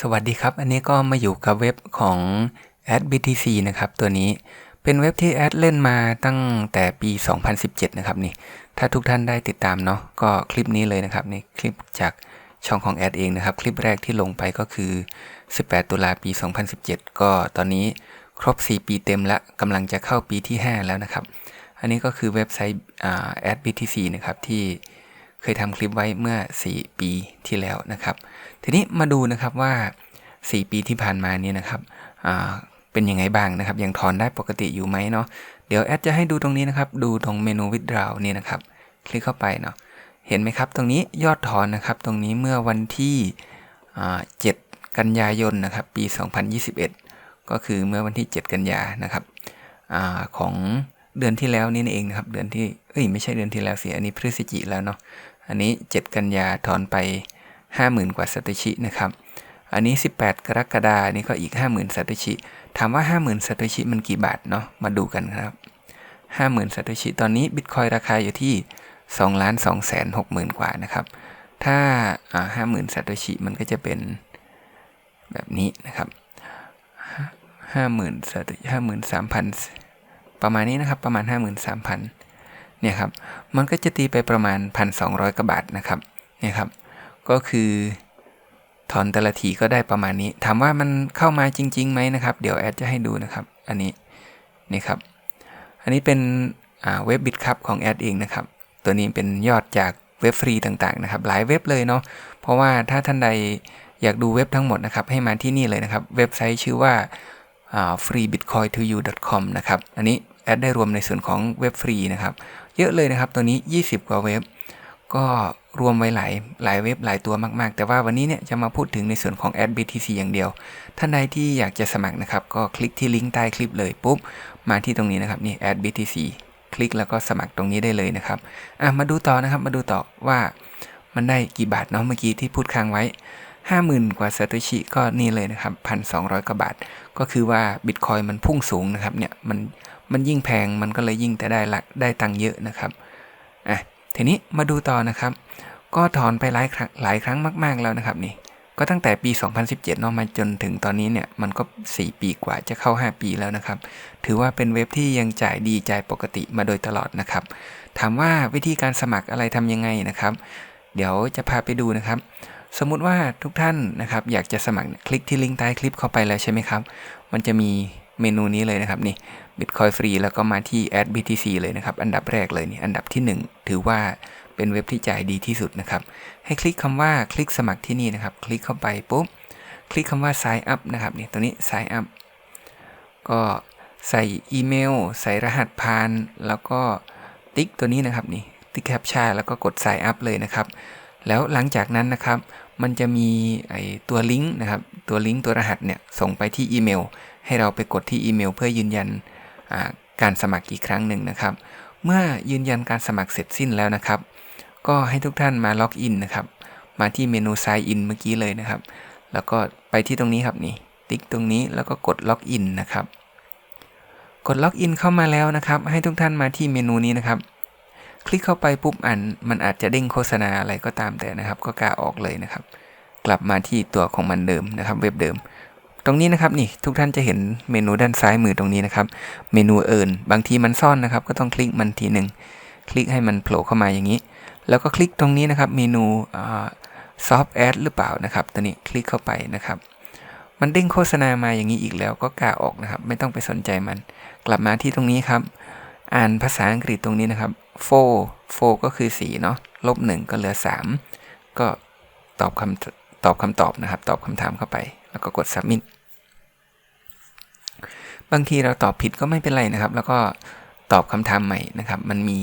สวัสดีครับ อันนี้ก็มาอยู่กับเว็บของ a d BTC นะครับ ตัวนี้เป็นเว็บที่แอดเล่นมาตั้งแต่ปี 2017 นะครับนี่ ถ้าทุกท่านได้ติดตามเนาะก็คลิปนี้เลยนะครับนี่คลิปจากช่องของแอดเองนะครับ คลิปแรกที่ลงไปก็คือ 18 ตุลาปี 2017 ก็ตอนนี้ครบ 4 ปีเต็มแล้วกำลังจะเข้าปีที่ 5 แล้วนะครับ อันนี้ก็คือเว็บไซต์อ่า a d BTC นะครับที่เคยทำคลิปไว้เมื่อ 4 ปีที่แล้วนะครับ ทีนี้มาดูนะครับว่า 4 ปีที่ผ่านมาเนี้นะครับเป็นยังไงบ้างนะครับ ยังถอนได้ปกติอยู่ไหมเนาะเดี๋ยวแอดจะให้ดูตรงนี้นะครับ ดูตรงเมนูวิดราวนี่นะครับ คลิกเข้าไปเนาะเห็นไหมครับ ตรงนี้ยอดถอนนะครับ ตรงนี้เมื่อวันที่7กันยายนนะครับ ปี 2021 ก็คือเมื่อวันที่ 7 กันยานะครับอของเดือนที่แล้วนี่เองนะครับ เดือนที่เอ้ยไม่ใช่เดือนที่แล้วสิอันนี้พฤศจิแล้วเนาะอันนี้ 7 กันยาถอนไป 50,000 กว่าสตชินะครับ อันนี้ 18 กรกฎานี่ก็อีก 50,000สตชิถามว่า 50,000สตชิมันกี่บาทเนาะ มาดูกันครับ 50,000สตชิตอนนี้บิตคอยราคาอยู่ที่2ล้าน2แสน6หมื่นกว่านะครับ ถ้าห้าหมื่นสตชิมันก็จะเป็นแบบนี้นะครับห้าหมื่นสตห้าหมื่นสามพันประมาณนี้นะครับ ประมาณห้าหมื่นสามพันเนี่ยครับ มันก็จะตีไปประมาณพันสองร้อยกว่าบาทนะครับ เนี่ยครับ ก็คือถอนแต่ละทีก็ได้ประมาณนี้ ถามว่ามันเข้ามาจริงๆไหมนะครับ เดี๋ยวแอดจะให้ดูนะครับ อันนี้นี่ครับ อันนี้เป็นเว็บบิตครับของแอดเองนะครับ ตัวนี้เป็นยอดจากเว็บฟรีต่างๆนะครับ หลายเว็บเลยเนาะ เพราะว่าถ้าท่านใดอยากดูเว็บทั้งหมดนะครับ ให้มาที่นี่เลยนะครับ เว็บไซต์ชื่อว่า freebitcoin2u.com นะครับ อันนี้แอดได้รวมในส่วนของเว็บฟรีนะครับ เยอะเลยนะครับ ตัวนี้ 20 กว่าเว็บ ก็ รวมไว้หลายหลายเว็บหลายตัวมาก ๆ แต่ว่าวันนี้เนี่ยจะมาพูดถึงในส่วนของ a d BTC อย่างเดียว ท่านใดที่อยากจะสมัครนะครับ ก็คลิกที่ลิงก์ใต้คลิปเลยปุ๊บ มาที่ตรงนี้นะครับนี่ a d BTC คลิกแล้วก็สมัครตรงนี้ได้เลยนะครับอะมาดูต่อนะครับมาดูต่อว่ามันได้กี่บาทเนาะเมื่อกี้ที่พูดค้างไว้ 50,000 กว่าซาโตชิก็นี่เลยนะครับ 1,200 กว่าบาท ก็คือว่าบิตคอยมันพุ่งสูงนะครับเนี่ยมันมันยิ่งแพงมันก็เลยยิ่งแต่ได้ละได้ตังค์เยอะนะครับอะทีนี้มาดูต่อนะครับ ก็ถอนไปหลายครั้งหลายครั้งมากๆแล้วนะครับนี่ก็ตั้งแต่ปี 2017เนาะมาจนถึงตอนนี้เนี่ยมันก็ 4 ปีกว่าจะเข้า 5 ปีแล้วนะครับ ถือว่าเป็นเว็บที่ยังจ่ายดีจ่ายปกติมาโดยตลอดนะครับ ถามว่าวิธีการสมัครอะไรทำยังไงนะครับ เดี๋ยวจะพาไปดูนะครับ สมมุติว่าทุกท่านนะครับ อยากจะสมัครคลิกที่ลิงก์ใต้คลิปเข้าไปแล้วใช่ไหมครับ มันจะมีเมนูนี้เลยนะครับนี่ Bitcoin ฟรีแล้วก็มาที่ Add BTC เลยนะครับ อันดับแรกเลยนี่อันดับที่ 1 ถือว่า เป็นเว็บที่จ่ายดีที่สุดนะครับ ให้คลิกคำว่าคลิกสมัครที่นี่นะครับ คลิกเข้าไปปุ๊บ คลิกคำว่า sign up นะครับนี่ตัวนี้ sign up ก็ใส่อีเมล ใส่รหัสผ่าน แล้วก็ติ๊กตัวนี้นะครับนี่ติ๊กแคปชั่นแล้วก็กด sign up เลยนะครับ แล้วหลังจากนั้นนะครับ มันจะมีไอตัวลิงก์นะครับ ตัวลิงก์ตัวรหัสเนี่ยส่งไปที่อีเมล ให้เราไปกดที่อีเมล เพื่อยืนยันการสมัครอีกครั้งหนึ่งนะครับ เมื่อยืนยันการสมัครเสร็จสิ้นแล้วนะครับ ก็ให้ทุกท่านมาล็อกอินนะครับ มาที่เมนู Sign In เมื่อกี้เลยนะครับ แล้วก็ไปที่ตรงนี้ครับนี่ ติ๊กตรงนี้แล้วก็กดล็อกอินนะครับ กดล็อกอินเข้ามาแล้วนะครับ ให้ทุกท่านมาที่เมนูนี้นะครับ คลิกเข้าไปปุ๊บอันมันอาจจะเด้งโฆษณาอะไรก็ตามแต่นะครับ ก็กาออกเลยนะครับ กลับมาที่ตัวของมันเดิมนะครับ เว็บเดิมตรงนี้นะครับนี่ทุกท่านจะเห็นเมนูด้านซ้ายมือตรงนี้นะครับ เมนูเอิญบางทีมันซ่อนนะครับ ก็ต้องคลิกมันทีหนึ่งคลิกให้มันโผล่เข้ามาอย่างนี้ แล้วก็คลิกตรงนี้นะครับเมนูซอฟต์แอดหรือเปล่านะครับตัวนี้คลิกเข้าไปนะครับ มันเด้งโฆษณามาอย่างนี้อีกแล้วก็กาออกนะครับ ไม่ต้องไปสนใจมัน กลับมาที่ตรงนี้ครับ อ่านภาษาอังกฤษตรงนี้นะครับโฟโฟก็คือ4เนาะลบ1ก็เหลือ 3 ก็ตอบคำตอบคำตอบนะครับ ตอบคำถามเข้าไป แล้วก็กด submit บางทีเราตอบผิดก็ไม่เป็นไรนะครับ แล้วก็ตอบคำถามใหม่นะครับ มันมี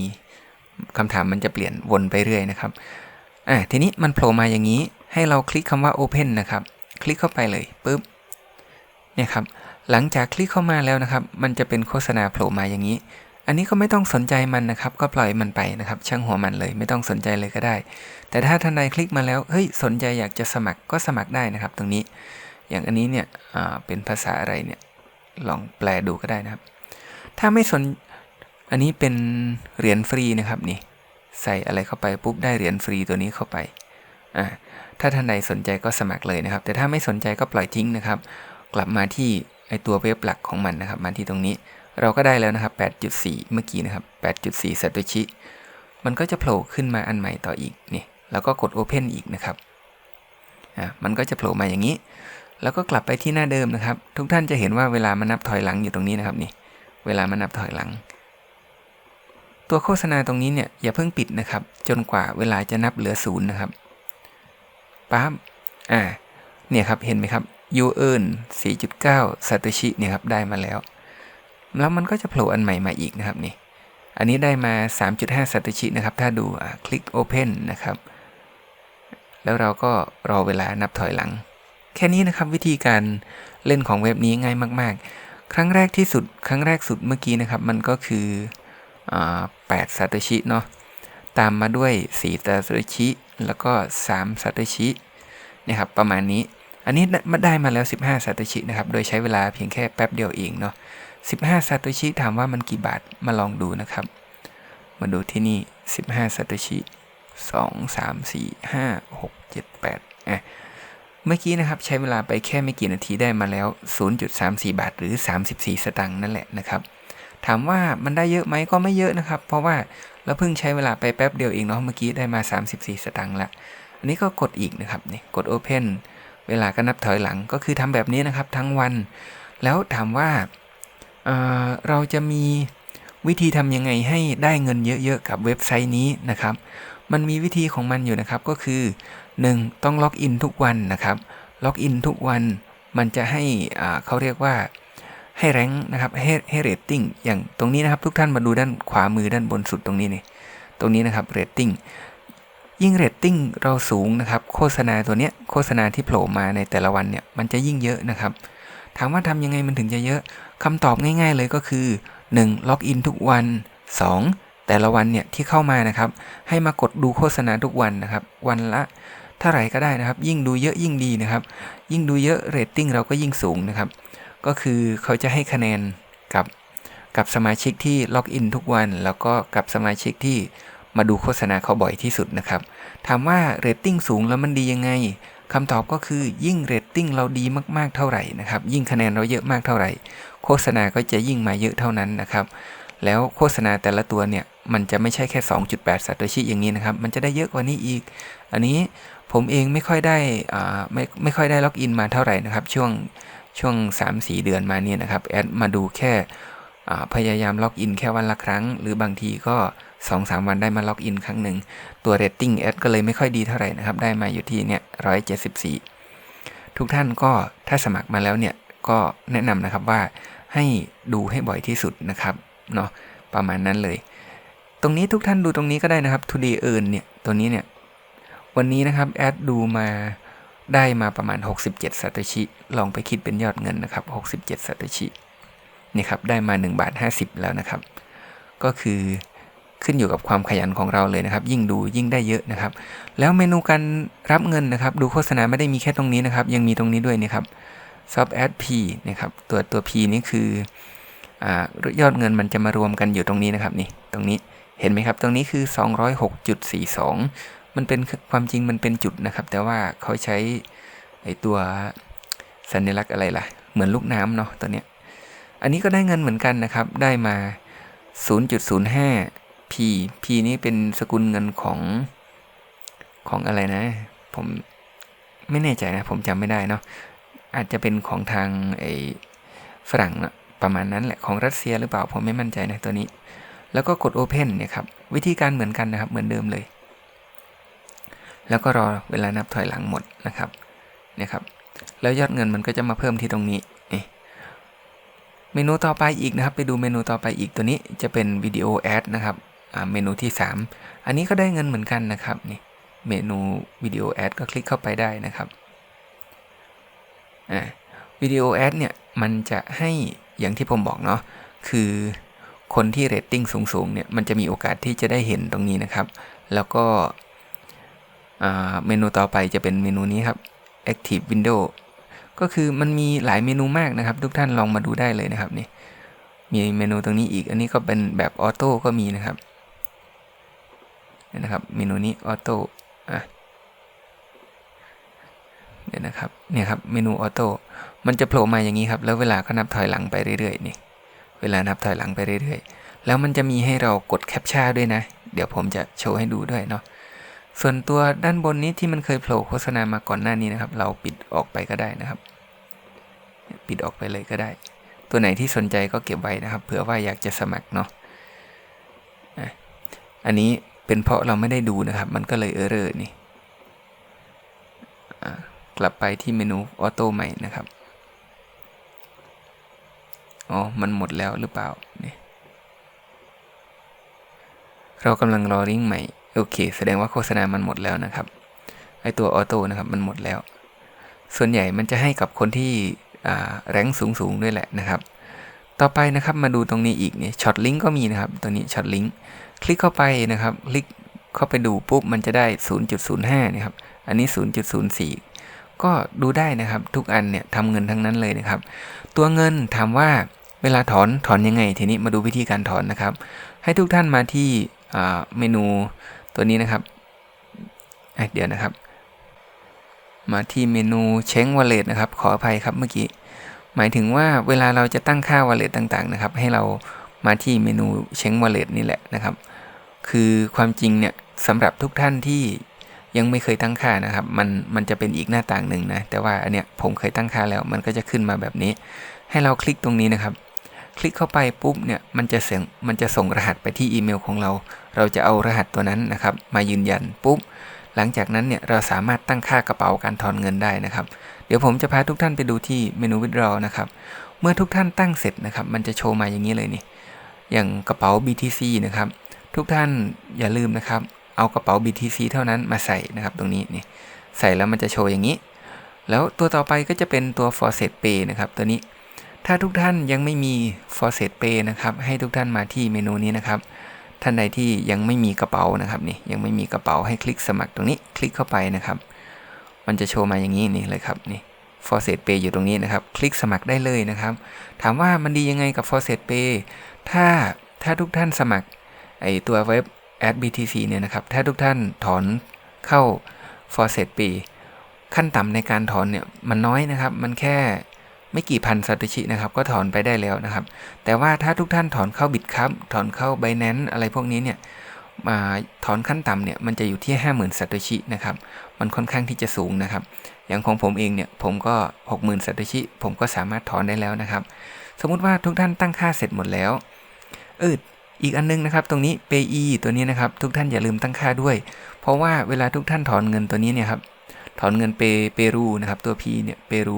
คำถามมันจะเปลี่ยนวนไปเรื่อยนะครับอ่าทีนี้มันโผล่มาอย่างนี้ ให้เราคลิกคำว่า Open นะครับ คลิกเข้าไปเลยปุ๊บเนี่ยครับหลังจากคลิกเข้ามาแล้วนะครับ มันจะเป็นโฆษณาโผล่มาอย่างนี้ อันนี้ก็ไม่ต้องสนใจมันนะครับ ก็ปล่อยมันไปนะครับ ช่างหัวมันเลย ไม่ต้องสนใจเลยก็ได้ แต่ถ้าท่านใดคลิกมาแล้วเฮ้ยสนใจอยากจะสมัครก็สมัครได้นะครับ ตรงนี้ อย่างอันนี้เนี่ยเป็นภาษาอะไรเนี่ยลองแปลดูก็ได้นะครับ ถ้าไม่สน อันนี้เป็นเหรียญฟรีนะครับนี่ใส่อะไรเข้าไปปุ๊บได้เหรียญฟรีตัวนี้เข้าไปอ่าถ้าท่านใดสนใจก็สมัครเลยนะครับ แต่ถ้าไม่สนใจก็ปล่อยทิ้งนะครับ กลับมาที่ไอตัวเว็บหลักของมันนะครับ มาที่ตรงนี้เราก็ได้แล้วนะครับ 8.4 เมื่อกี้นะครับ 8.4 Satoshi มันก็จะโผล่ขึ้นมาอันใหม่ต่ออีกนี่แล้วก็กด Open อีกนะครับอ่ามันก็จะโผล่มาอย่างนี้ แล้วก็กลับไปที่หน้าเดิมนะครับ ทุกท่านจะเห็นว่าเวลามันนับถอยหลังอยู่ตรงนี้นะครับนี่เวลามันนับถอยหลัง ตัวโฆษณาตรงนี้เนี่ยอย่าเพิ่งปิดนะครับ จนกว่าเวลาจะนับเหลือศูนย์นะครับปั๊บอ่าเนี่ยครับเห็นไหมครับ you earn 4.9 satoshi เนี่ยครับได้มาแล้ว แล้วมันก็จะโผล่อันใหม่มาอีกนะครับนี่อันนี้ได้มา 3.5 satoshi นะครับ ถ้าดูคลิก open นะครับ แล้วเราก็รอเวลานับถอยหลัง แค่นี้นะครับวิธีการเล่นของเว็บนี้ง่ายมาก ๆ ครั้งแรกที่สุด ครั้งแรกสุดเมื่อกี้นะครับ มันก็คือ 8 satoshi เนาะตามมาด้วย4 satoshi แล้วก็3 satoshi นี่ครับประมาณนี้ อันนี้มาได้มาแล้ว 15 satoshi นะครับโดยใช้เวลาเพียงแค่แป๊บเดียวเองเนาะ15 satoshi ถามว่ามันกี่บาทมาลองดูนะครับ มาดูที่นี่ 15 satoshi 2 3 4 5 6 7 8อะเมื่อกี้นะครับใช้เวลาไปแค่ไม่กี่นาทีได้มาแล้ว 0.34 บาทหรือ 34 สตังค์นั่นแหละนะครับ ถามว่ามันได้เยอะไหมก็ไม่เยอะนะครับ เพราะว่าเราเพิ่งใช้เวลาไปแป๊บเดียวเองเนาะเมื่อกี้ได้มา 34 สตังค์ละ อันนี้ก็กดอีกนะครับนี่กด Open เวลาก็นับถอยหลังก็คือทำแบบนี้นะครับทั้งวัน แล้วถามว่าเเราจะมีวิธีทำยังไงให้ได้เงินเยอะๆกับเว็บไซต์นี้นะครับ มันมีวิธีของมันอยู่นะครับก็คือ 1. ต้องล็อกอินทุกวันนะครับ ล็อกอินทุกวันมันจะให้เขาเรียกว่า ให้แรงนะครับให้ให้เรตติ้งอย่างตรงนี้นะครับ ทุกท่านมาดูด้านขวามือด้านบนสุดตรงนี้นี่ตรงนี้นะครับเรตติ้งยิ่งเรตติ้งเราสูงนะครับ โฆษณาตัวเนี้ยโฆษณาที่โผล่มาในแต่ละวันเนี่ยมันจะยิ่งเยอะนะครับ ถามว่าทำยังไงมันถึงจะเยอะคำตอบง่ายๆเลยก็คือ 1. ล็อกอินทุกวัน 2. แต่ละวันเนี่ยที่เข้ามานะครับ ให้มากดดูโฆษณาทุกวันนะครับ วันละเท่าไหร่ก็ได้นะครับ ยิ่งดูเยอะยิ่งดีนะครับ ยิ่งดูเยอะเรตติ้งเราก็ยิ่งสูงนะครับ ก็คือเขาจะให้คะแนนกับกับสมาชิกที่ล็อกอินทุกวัน แล้วก็กับสมาชิกที่มาดูโฆษณาเขาบ่อยที่สุดนะครับ ถามว่าเรตติ้งสูงแล้วมันดียังไงคำตอบก็คือยิ่งเรตติ้งเราดีมากๆเท่าไหร่นะครับยิ่งคะแนนเราเยอะมากเท่าไหร่ โฆษณาก็จะยิ่งมาเยอะเท่านั้นนะครับ แล้วโฆษณาแต่ละตัวเนี่ยมันจะไม่ใช่แค่ 2.8 สัตว์ชิอย่างนี้นะครับ มันจะได้เยอะกว่านี้อีก อันนี้ผมเองไม่ค่อยได้อ่าไม่ไม่ค่อยได้ล็อกอินมาเท่าไหร่นะครับ ช่วง ช่วง 3-4 เดือนมาเนี่ยนะครับแอดมาดูแค่พยายามล็อกอินแค่วันละครั้ง หรือบางทีก็ 2-3 วันได้มาล็อกอินครั้งหนึ่ง ตัวเรตติ้งแอดก็เลยไม่ค่อยดีเท่าไหร่นะครับ ได้มาอยู่ที่เนี่ย174 ทุกท่านก็ถ้าสมัครมาแล้วเนี่ยก็แนะนำนะครับว่าให้ดูให้บ่อยที่สุดนะครับเนาะประมาณนั้นเลย ตรงนี้ทุกท่านดูตรงนี้ก็ได้นะครับ today earn เนี่ยตัวนี้เนี่ยวันนี้นะครับแอดดูมา ได้มาประมาณ 67สัตชิ ลองไปคิดเป็นยอดเงินนะครับ 67สัตชินี่ครับได้มา1บาท50 แล้วนะครับ ก็คือขึ้นอยู่กับความขยันของเราเลยนะครับ ยิ่งดูยิ่งได้เยอะนะครับ แล้วเมนูการรับเงินนะครับ ดูโฆษณาไม่ได้มีแค่ตรงนี้นะครับ ยังมีตรงนี้ด้วยนี่ครับ sub ad p นะครับตัวตัว p นี่คืออยอดเงินมันจะมารวมกันอยู่ตรงนี้นะครับนี่ตรงนี้เห็นไหมครับ ตรงนี้คือ 206.42 มันเป็นความจริงมันเป็นจุดนะครับ แต่ว่าเขาใช้ไอตัวสัญลักษณ์อะไรล่ะ เหมือนลูกน้ำเนาะตัวเนี้ย อันนี้ก็ได้เงินเหมือนกันนะครับ ได้มา 0.05 p p นี้เป็นสกุลเงินของของอะไรนะ ผมไม่แน่ใจนะ ผมจำไม่ได้เนาะอาจจะเป็นของทางไอฝรั่งนะประมาณนั้นแหละของรัสเซียหรือเปล่าผมไม่มั่นใจนะตัวนี้ แล้วก็กด Open เนี่ยครับวิธีการเหมือนกันนะครับเหมือนเดิมเลย แล้วก็รอเวลานับถอยหลังหมดนะครับเนี่ยครับแล้วยอดเงินมันก็จะมาเพิ่มที่ตรงนี้เมนูต่อไปอีกนะครับ ไปดูเมนูต่อไปอีกตัวนี้จะเป็นวิดีโอแอดนะครับเมนูที่ 3 อันนี้ก็ได้เงินเหมือนกันนะครับนี่เมนูวิดีโอแอดก็คลิกเข้าไปได้นะครับวิดีโอแอดเนี่ยมันจะให้อย่างที่ผมบอกเนาะคือคนที่เรตติ้งสูงๆเนี่ยมันจะมีโอกาสที่จะได้เห็นตรงนี้นะครับ แล้วก็ เมนูต่อไปจะเป็นเมนูนี้ครับ Active Window ก็คือมันมีหลายเมนูมากนะครับ ทุกท่านลองมาดูได้เลยนะครับนี่มีเมนูตรงนี้อีก อันนี้ก็เป็นแบบออโต้ก็มีนะครับนะครับเมนูนี้ออโต้อะเดี๋ยวนะครับเนี่ยครับเมนูออโต้มันจะโผล่มาอย่างนี้ครับแล้วเวลาก็นับถอยหลังไปเรื่อยๆนี่เวลานับถอยหลังไปเรื่อยๆ แล้วมันจะมีให้เรากดแคปชั่นด้วยนะ เดี๋ยวผมจะโชว์ให้ดูด้วยเนาะ ส่วนตัวด้านบนนี้ที่มันเคยโผล่โฆษณามาก่อนหน้านี้นะครับ เราปิดออกไปก็ได้นะครับ ปิดออกไปเลยก็ได้ ตัวไหนที่สนใจก็เก็บไว้นะครับเผื่อว่าอยากจะสมัครเนาะอันนี้เป็นเพราะเราไม่ได้ดูนะครับ มันก็เลยเออร์เรอร์นี่กลับไปที่เมนูออโต้ใหม่นะครับอ๋อมันหมดแล้วหรือเปล่านี่เรากำลังรอลิงก์ใหม่ โอเค แสดงว่าโฆษณามันหมดแล้วนะครับไอตัวออโต้นะครับมันหมดแล้ว ส่วนใหญ่มันจะให้กับคนที่แรงสูงสูงด้วยแหละนะครับ ต่อไปนะครับมาดูตรงนี้อีกเนี่ยช็อตลิงก์ก็มีนะครับตัวนี้ช็อตลิงก์คลิกเข้าไปนะครับ คลิกเข้าไปดูปุ๊บมันจะได้ 0.05นะครับอันนี้ 0.04 ก็ดูได้นะครับทุกอันเนี่ยทำเงินทั้งนั้นเลยนะครับ ตัวเงินถามว่าเวลาถอนถอนยังไง ทีนี้มาดูวิธีการถอนนะครับ ให้ทุกท่านมาที่เมนู ตัวนี้นะครับเดี๋ยวนะครับ มาที่เมนูเช้งวอลเล็ตนะครับ ขออภัยครับเมื่อกี้ หมายถึงว่าเวลาเราจะตั้งค่าวอลเล็ตต่างๆนะครับ ให้เรามาที่เมนูเช้งวอลเล็ตนี่แหละนะครับ คือความจริงเนี่ยสำหรับทุกท่านที่ยังไม่เคยตั้งค่านะครับ มันมันจะเป็นอีกหน้าต่างหนึ่งนะ แต่ว่าอันเนี้ยผมเคยตั้งค่าแล้วมันก็จะขึ้นมาแบบนี้ ให้เราคลิกตรงนี้นะครับ คลิกเข้าไปปุ๊บเนี่ยมันจะเสียงมันจะส่งรหัสไปที่อีเมลของเรา เราจะเอารหัสตัวนั้นนะครับ มายืนยันปุ๊บหลังจากนั้นเนี่ยเราสามารถตั้งค่ากระเป๋าการถอนเงินได้นะครับ เดี๋ยวผมจะพาทุกท่านไปดูที่เมนู withdraw นะครับ เมื่อทุกท่านตั้งเสร็จนะครับ มันจะโชว์มาอย่างนี้เลยนี่ อย่างกระเป๋า BTC นะครับ ทุกท่านอย่าลืมนะครับ เอากระเป๋า BTC เท่านั้นมาใส่นะครับ ตรงนี้นี่ใส่แล้วมันจะโชว์อย่างนี้ แล้วตัวต่อไปก็จะเป็นตัว f o r s e t Pay นะครับ ตัวนี้ ถ้าทุกท่านยังไม่มี f o r s e t Pay นะครับ ให้ทุกท่านมาที่เมนูนี้นะครับ ท่านใดที่ยังไม่มีกระเป๋านะครับนี่ยังไม่มีกระเป๋าให้คลิกสมัครตรงนี้คลิกเข้าไปนะครับ มันจะโชว์มาอย่างนี้นี่เลยครับนี่ f o r s e t Pay อยู่ตรงนี้นะครับ คลิกสมัครได้เลยนะครับ ถามว่ามันดียังไงกับ f o r s e t Pay ถ้าถ้าทุกท่านสมัครไอตัวเว็บ a d BTC เนี่ยนะครับ ถ้าทุกท่านถอนเข้า f o r s e t ปีขั้นต่ำในการถอนเนี่ยมันน้อยนะครับ มันแค่ ไม่กี่พันซาโตชินะครับก็ถอนไปได้แล้วนะครับ แต่ว่าถ้าทุกท่านถอนเข้าบิตคัพถอนเข้า b บ n a n c e อะไรพวกนี้เนี่ยมาถอนขั้นต่ำเนี่ยมันจะอยู่ที่ 50,000ซาโตชินะครับ มันค่อนข้างที่จะสูงนะครับ อย่างของผมเองเนี่ยผมก็ 60,000ซาโตชิผมก็สามารถถอนได้แล้วนะครับ สมมุติว่าทุกท่านตั้งค่าเสร็จหมดแล้วเอออีกอันนึงนะครับ ตรงนี้ Pay ตัวนี้นะครับ ทุกท่านอย่าลืมตั้งค่าด้วย เพราะว่าเวลาทุกท่านถอนเงินตัวนี้เนี่ยครับถอนเงินเปเปรูนะครับตัว P เนี่ยเปรู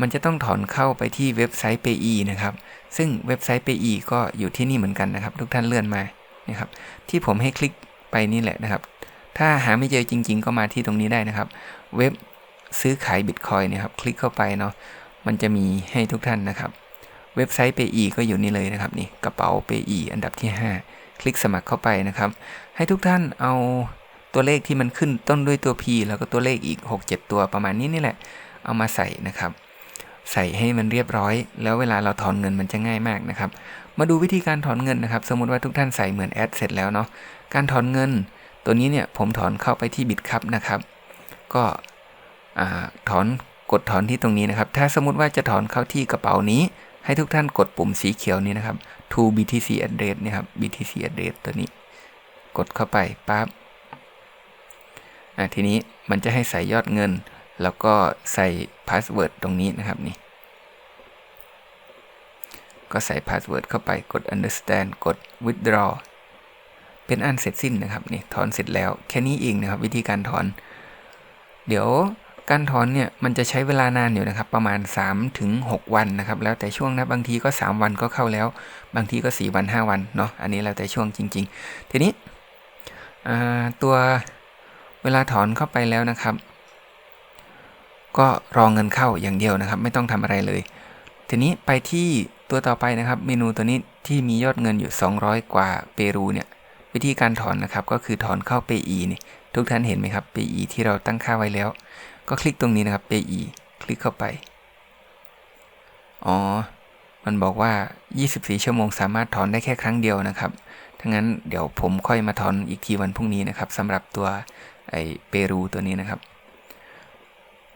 มันจะต้องถอนเข้าไปที่เว็บไซต์ Pay นะครับ ซึ่งเว็บไซต์ Pay ก็อยู่ที่นี่เหมือนกันนะครับ ทุกท่านเลื่อนมานะครับ ที่ผมให้คลิกไปนี่แหละนะครับ ถ้าหาไม่เจอจริง ๆ ก็มาที่ตรงนี้ได้นะครับ เว็บซื้อขายบิตคอยนี่ยครับ คลิกเข้าไปเนาะ มันจะมีให้ทุกท่านนะครับ เว็บไซต์ Pay ก็อยู่นี่เลยนะครับนี่กระเป๋า Pay อันดับที่ 5 คลิกสมัครเข้าไปนะครับ ให้ทุกท่านเอาตัวเลขที่มันขึ้นต้นด้วยตัว P แล้วก็ตัวเลขอีก 6-7 ตัวประมาณนี้นี่แหละ เอามาใส่นะครับ ใส่ให้มันเรียบร้อย แล้วเวลาเราถอนเงินมันจะง่ายมากนะครับ มาดูวิธีการถอนเงินนะครับ สมมติว่าทุกท่านใส่เหมือนแอดเสร็จแล้วเนาะการถอนเงิน ตัวนี้เนี่ยผมถอนเข้าไปที่บิตครับนะครับ ก็ถอนกดถอนที่ตรงนี้นะครับ ถ้าสมมติว่าจะถอนเข้าที่กระเป๋านี้ ให้ทุกท่านกดปุ่มสีเขียวนี้นะครับ to BTC address นี่ครับ BTC address ตัวนี้ กดเข้าไปปั๊บทีนี้มันจะให้ใส่ยอดเงิน แล้วก็ใส่พาสเวิร์ดตรงนี้นะครับนี่ ก็ใส่พาสเวิร์ดเข้าไปกด understand กด withdraw เป็นอันเสร็จสิ้นนะครับนี่ถอนเสร็จแล้ว แค่นี้เองนะครับ วิธีการถอน เดี๋ยวการถอนเนี่ยมันจะใช้เวลานานอยู่นะครับ ประมาณ3ถึง6วันนะครับ แล้วแต่ช่วงนะบางทีก็ 3 วันก็เข้าแล้ว บางทีก็ 4 วัน 5 วันเนาะอันนี้แล้วแต่ช่วงจริง ๆ ทีนี้ตัวเวลาถอนเข้าไปแล้วนะครับ ก็รองเงินเข้าอย่างเดียวนะครับ ไม่ต้องทำอะไรเลย ทีนี้ไปที่ตัวต่อไปนะครับ เมนูตัวนี้ที่มียอดเงินอยู่ 200 กว่าเปรูเนี่ยวิธีการถอนนะครับก็คือถอนเข้าเปอีนี่ทุกท่านเห็นไหมครับเปอีที่เราตั้งค่าไว้แล้ว ก็คลิกตรงนี้นะครับ PE คลิกเข้าไป อ๋อ มันบอกว่า 24 ชั่วโมงสามารถถอนได้แค่ครั้งเดียวนะครับทั้งนั้นเดี๋ยวผมค่อยมาถอนอีกทีวันพรุ่งนี้นะครับสำหรับตัวไอเปรูตัวนี้นะครับ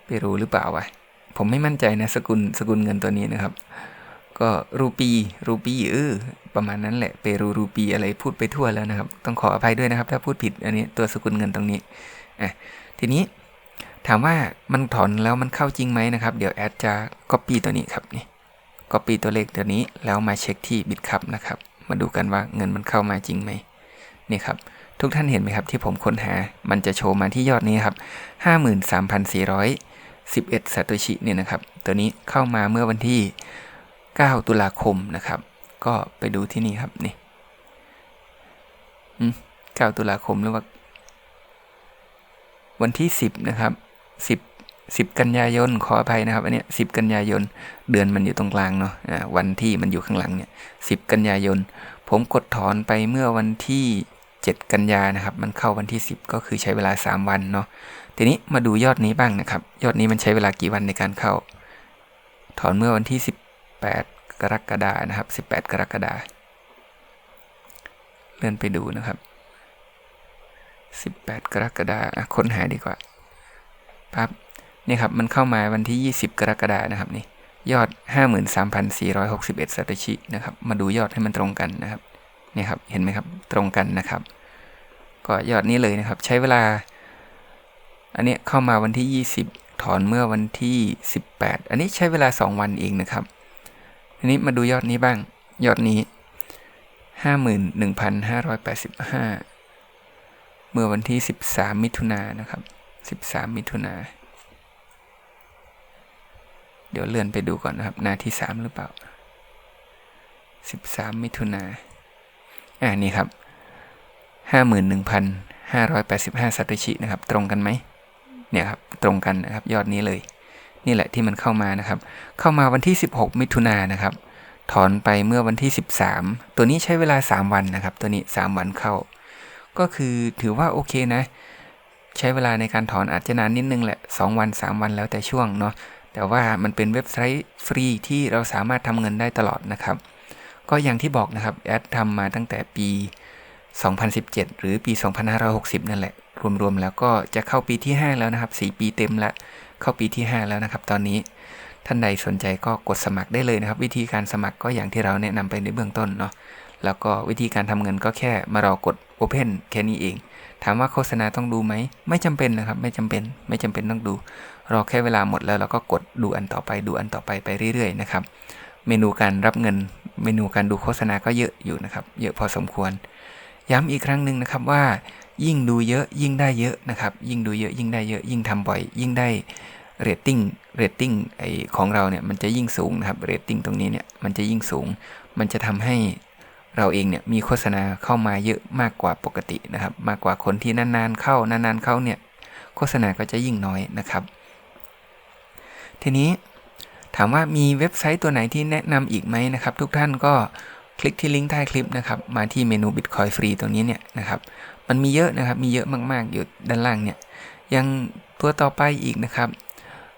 เปรูหรือเปล่าวะผมไม่มั่นใจนะสกุลสกุลเงินตัวนี้นะครับ ก็รูปีรูปีเออประมาณนั้นแหละเปรูรูปีอะไรพูดไปทั่วแล้วนะครับ ต้องขออภัยด้วยนะครับ ถ้าพูดผิดอันนี้ตัวสกุลเงินตรงนี้อะทีนี้ถามว่ามันถอนแล้วมันเข้าจริงไหมนะครับ เดี๋ยวแอดจะ copy ตัวนี้ครับนี่ copy ตัวเลขตัวนี้แล้วมาเช็คที่บิตคับนะครับ มาดูกันว่าเงินมันเข้ามาจริงไหมนี่ครับทุกท่านเห็นไหมครับที่ผมค้นหา มันจะโชว์มาที่ยอดนี้ครับ 11ซาโตชิเนี่ยนะครับ ตัวนี้เข้ามาเมื่อวันที่ 9 ตุลาคมนะครับ ก็ไปดูที่นี่ครับนี่9ตุลาคมหรือว่า วันที่ 10 นะครับ 10 10 กันยายนขออภัยนะครับอันเนี้ย10 กันยายน เดือนมันอยู่ตรงกลางเนาะะวันที่มันอยู่ข้างหลังเนี่ย10 กันยายน ผมกดถอนไปเมื่อวันที่ 7 กันยานะครับ มันเข้าวันที่ 10 ก็คือใช้เวลา 3 วันเนาะ ทีนี้มาดูยอดนี้บ้างนะครับ ยอดนี้มันใช้เวลากี่วันในการเข้า ถอนเมื่อวันที่ 18 กรกฎานะครับ 18 กรกฎาเลื่อนไปดูนะครับ 18 กรกฎาค้นหาดีกว่าปั๊บนี่ครับมันเข้ามาวันที่ 20 กรกฎานะครับนี่ยอด 53,461ซาโตชินะครับ มาดูยอดให้มันตรงกันนะครับนี่ครับเห็นไหมครับตรงกันนะครับ ก็ยอดนี้เลยนะครับ ใช้เวลา อันนี้เข้ามาวันที่ 20 ถอนเมื่อวันที่ 18 อันนี้ใช้เวลา 2 วันเองนะครับ อันนี้มาดูยอดนี้บ้าง ยอดนี้ 51,585 เมื่อวันที่ 13 มิถุนายนนะครับ 13 มิถุนายนเดี๋ยวเลื่อนไปดูก่อนนะครับ หน้าที่ 3 หรือเปล่า 13 มิถุนาอ่านี่ครับ 51,585 ซาโตชินะครับ ตรงกันไหม เนี่ยครับตรงกันนะครับยอดนี้เลย นี่แหละที่มันเข้ามานะครับ เข้ามาวันที่ 16 มิถุนายนนะครับ ถอนไปเมื่อวันที่ 13 ตัวนี้ใช้เวลา 3 วันนะครับ ตัวนี้ 3 วันเข้า ก็คือถือว่าโอเคนะ ใช้เวลาในการถอนอาจจะนานนิดนึงแหละ 2 วัน 3 วันแล้วแต่ช่วงเนาะแต่ว่ามันเป็นเว็บไซต์ฟรีที่เราสามารถทำเงินได้ตลอดนะครับ ก็อย่างที่บอกนะครับแอดทำมาตั้งแต่ปี 2017 หรือปี 2560 นั่นแหละ รวมๆแล้วก็จะเข้าปีที่ 5 แล้วนะครับ 4 ปีเต็มละเข้าปีที่ 5 แล้วนะครับ ตอนนี้ท่านใดสนใจก็กดสมัครได้เลยนะครับ วิธีการสมัครก็อย่างที่เราแนะนำไปในเบื้องต้นเนาะแล้วก็วิธีการทำเงินก็แค่มารอกด Open แค่นี้เอง ถามว่าโฆษณาต้องดูไหม ไม่จำเป็นนะครับ ไม่จำเป็น ไม่จำเป็นต้องดู รอแค่เวลาหมดแล้วเราก็กดดูอันต่อไป ดูอันต่อไปไปเรื่อยๆนะครับ เมนูการรับเงิน เมนูการดูโฆษณาก็เยอะอยู่นะครับ เยอะพอสมควร ย้ำอีกครั้งหนึ่งนะครับว่า ยิ่งดูเยอะยิ่งได้เยอะนะครับ ยิ่งดูเยอะยิ่งได้เยอะ ยิ่งทำบ่อย ยิ่งได้เรตติ้งเรตติ้งไอของเราเนี่ยมันจะยิ่งสูงนะครับเรตติ้งตรงนี้เนี่ยมันจะยิ่งสูง มันจะทำให้เราเองเนี่ยมีโฆษณาเข้ามาเยอะมากกว่าปกตินะครับ มากกว่าคนที่นานๆเข้านานๆเข้าเนี่ยโฆษณาก็จะยิ่งน้อยนะครับ ทีนี้ถามว่ามีเว็บไซต์ตัวไหนที่แนะนำอีกไหมนะครับ ทุกท่านก็คลิกที่ลิงก์ใต้คลิปนะครับ มาที่เมนู Bitcoin ฟรีตรงนี้เนี่ยนะครับ มันมีเยอะนะครับ มีเยอะมาก ๆ อยู่ด้านล่างเนี่ย ยังตัวต่อไปอีกนะครับ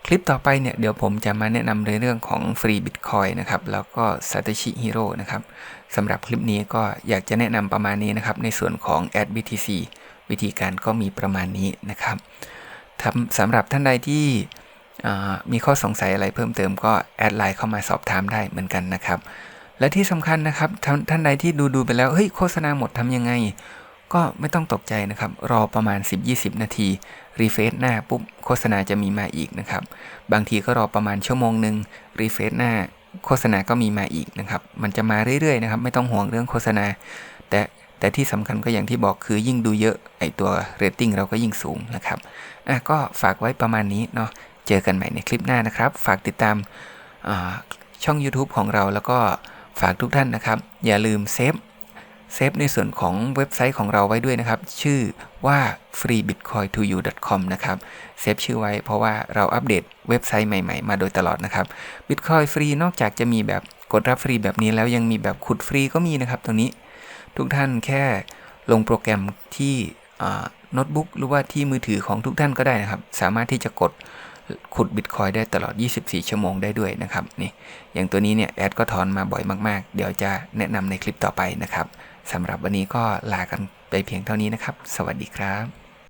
คลิปต่อไปเนี่ยเดี๋ยวผมจะมาแนะนำในเรื่องของฟรีบิตคอยนะครับ แล้วก็ Satoshi Hero นะครับสำหรับคลิปนี้ก็อยากจะแนะนำประมาณนี้นะครับ ในส่วนของ a d BTC วิธีการก็มีประมาณนี้นะครับสำหรับท่านใดที่มีข้อสงสัยอะไรเพิ่มเติมก็แอดไลน์เข้ามาสอบถามได้เหมือนกันนะครับ และที่สำคัญนะครับทท่านใดที่ดูดูไปแล้วเฮ้ยโฆษณาหมดทำยังไง ก็ไม่ต้องตกใจนะครับ รอประมาณ 10-20 นาที รีเฟซหน้าปุ๊บโฆษณาจะมีมาอีกนะครับ บางทีก็รอประมาณชั่วโมงหนึ่งรีเฟซหน้าโฆษณาก็มีมาอีกนะครับ มันจะมาเรื่อยๆนะครับ ไม่ต้องห่วงเรื่องโฆษณา แต่แต่ที่สำคัญก็อย่างที่บอกคือยิ่งดูเยอะไอตัวเรตติ้งเราก็ยิ่งสูงนะครับอะก็ฝากไว้ประมาณนี้เนาะ เจอกันใหม่ในคลิปหน้านะครับ ฝากติดตามช่อง YouTube ของเราแล้วก็ฝากทุกท่านนะครับ อย่าลืมเซฟ เซฟในส่วนของเว็บไซต์ของเราไว้ด้วยนะครับ ชื่อว่า freebitcoin2u.com นะครับเซฟชื่อไว้เพราะว่าเราอัปเดตเว็บไซต์ใหม่ๆ มาโดยตลอดนะครับ Bitcoin ฟรีนอกจากจะมีแบบกดรับฟรีแบบนี้แล้วยังมีแบบขุดฟรีก็มีนะครับตรงนี้ ทุกท่านแค่ลงโปรแกรมที่โน้ตบุ๊กหรือว่าที่มือถือของทุกท่านก็ได้นะครับ สามารถที่จะกดขุดบิตคอยได้ตลอด 24 ชั่วโมงได้ด้วยนะครับนี่อย่างตัวนี้เนี่ยแอดก็ถอนมาบ่อยมากๆ เดี๋ยวจะแนะนำในคลิปต่อไปนะครับ สำหรับวันนี้ก็ลากันไปเพียงเท่านี้นะครับ สวัสดีครับ